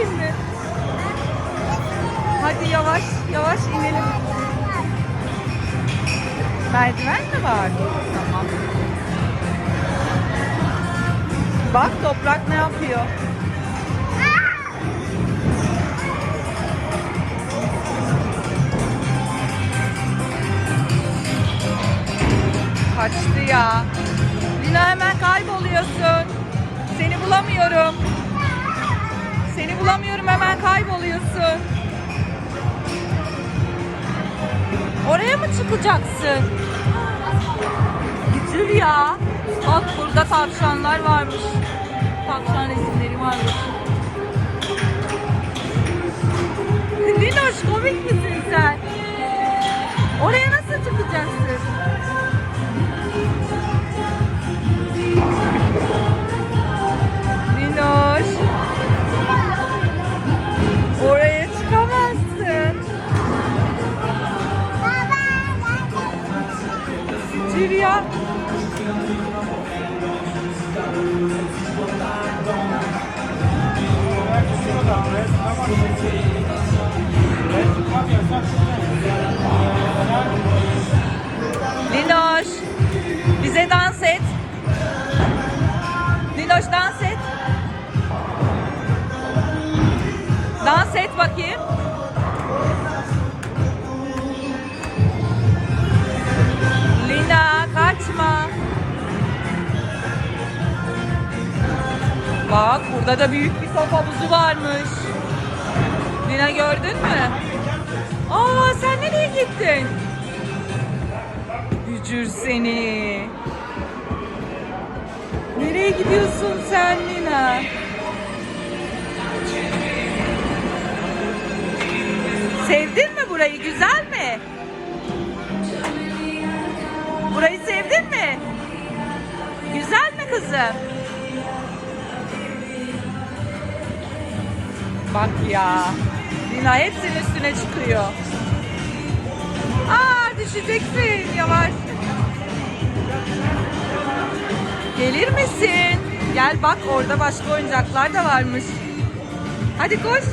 inmeyeyim mi? Hadi yavaş yavaş inelim. Merdiven mi var? Tamam. Bak toprak ne yapıyor? Kaçtı ya. Lina hemen kayboluyorsun. Seni bulamıyorum. Seni bulamıyorum hemen kayboluyorsun. Oraya mı çıkacaksın? Bitir ya. Bak burada tavşanlar varmış. Tavşan resimleri varmış. Linoş komik misin Ya. Linoş. Bize dans et. Linoş dans et. Dans et bakayım. Bak burada da büyük bir top havuzu varmış. Lina gördün mü? Aa sen nereye gittin? Bücür seni. Nereye gidiyorsun sen Lina? Sevdin mi burayı? Güzel mi? Burayı sevdin mi? Güzel mi kızım? Bak ya. Lina hepsinin üstüne çıkıyor. Aa düşeceksin yavaş. Gelir misin? Gel bak orada başka oyuncaklar da varmış. Hadi koş.